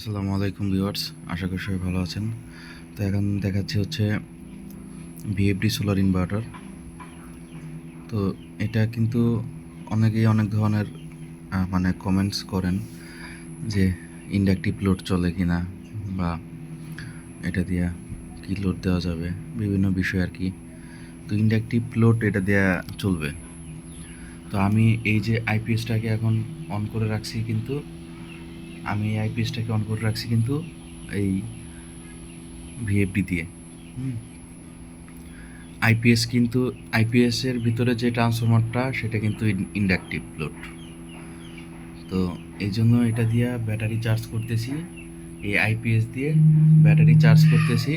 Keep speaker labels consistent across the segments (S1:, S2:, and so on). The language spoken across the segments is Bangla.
S1: আসসালামু আলাইকুম ভিউয়ার্স, আশা করি সবাই ভালো আছেন। তো এখন দেখাচ্ছি হচ্ছে ভিএফডি সোলার ইনভার্টার। তো এটা কিন্তু অনেকেই অনেক ধরনের মানে কমেন্টস করেন যে ইন্ডাকটিভ লোড চলে কি না বা এটা দিয়া কি লোড দেওয়া যাবে, বিভিন্ন বিষয় আর কি। তো ইন্ডাকটিভ লোড এটা দেয়া চলবে। তো আমি এই যে আইপিএসটাকে এখন অন করে রাখছি কিন্তু আমি এই আইপিএসটাকে অন করে রাখছি কিন্তু এই ভিএফডি দিয়ে। হুম। আইপিএস কিন্তু আইপিএস এর ভিতরে যে ট্রান্সফরমারটা সেটা কিন্তু ইন্ডাকটিভ লোড তো এই জন্য এটা দিয়ে ব্যাটারি চার্জ করতেছি এই আইপিএস দিয়ে ব্যাটারি চার্জ করতেছি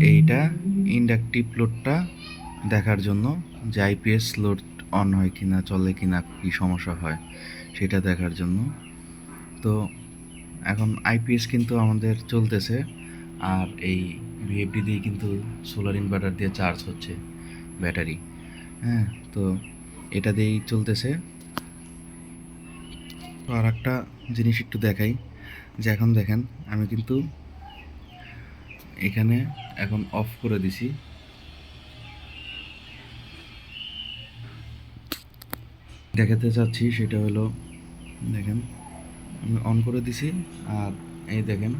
S1: এইটা ইন্ডাকটিভ লোডটা দেখার জন্য যে আইপিএস লোড অন হয় কিনা চলে কিনা কি সমস্যা হয় সেটা দেখার জন্য। তো এখন আইপিএস কিন্তু আমাদের চলতেছে আর এই ভিএফডি দিয়ে কিন্তু সোলার ইনভার্টার দিয়ে চার্জ হচ্ছে ব্যাটারি হ্যাঁ তো এটা দিয়েই চলতেছে। আর একটা জিনিস একটু দেখাই, যে এখন দেখেন আমি কিন্তু এখানে এখন অফ করে দিছি। দেখাতে চাচ্ছি সেটা হলো, দেখেন আমি অন করে দিছি, আর এই দেখেন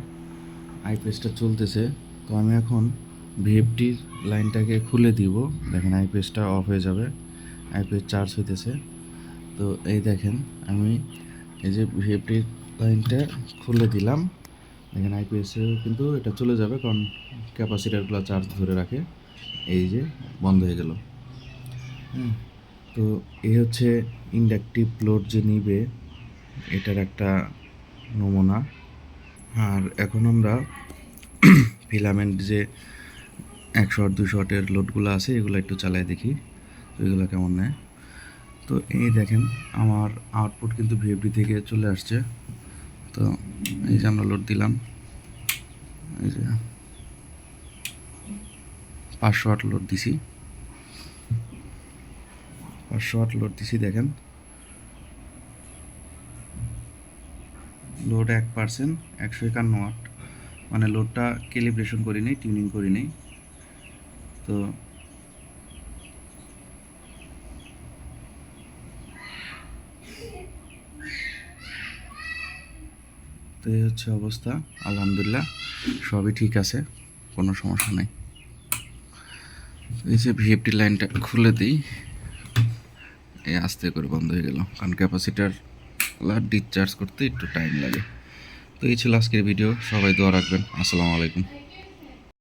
S1: আইপিএসটা চলতেছে। তো আমি এখন ভিএফটির লাইনটাকে খুলে দিব। দেখেন আইপিএসটা অফ হয়ে যাবে আইপিএস চার্জ হইতেছে। তো এই দেখেন, আমি এই যে ভিএফটির লাইনটা খুলে দিলাম। দেখেন আইপিএসে কিন্তু এটা চলে যাবে, কারণ ক্যাপাসিটারগুলো চার্জ ধরে রাখে। এই যে, বন্ধ হয়ে গেল। হুম, তো এই হচ্ছে ইন্ডাকটিভ লোড যে নিবে এটার একটা নমুনা। আর এখন আমরা ফিলামেন্ট যে একশো আট দুশো আটের লোডগুলো আছে, এগুলো একটু চালাই দেখি এগুলো কেমন নেয়। তো এই দেখেন, আমার আউটপুট কিন্তু ভিএফডি থেকে চলে আসছে। তো এই যে আমরা লোড দিলাম, এই যে পাঁচশো আট লোড দিছি। পাঁচশো আট লোড দিছি, দেখেন। লোড এক পার্সেন্ট একশো একান্ন ওয়াট মানে লোডটা ক্যালিব্রেশন করি নেই টিউনিং করি নেই তো তো এই হচ্ছে অবস্থা, আলহামদুলিল্লাহ, সবই ঠিক আছে, কোনো সমস্যা নেই। এই যে ভিএফটি লাইনটা খুলে দিই, এই আস্তে করে বন্ধ হয়ে গেল, কারণ ক্যাপাসিটার ডিসচার্জ করতে একটু টাইম লাগে। তো এই ছিল আজকের ভিডিও সবাই দোয়া রাখবেন। আসসালামু আলাইকুম।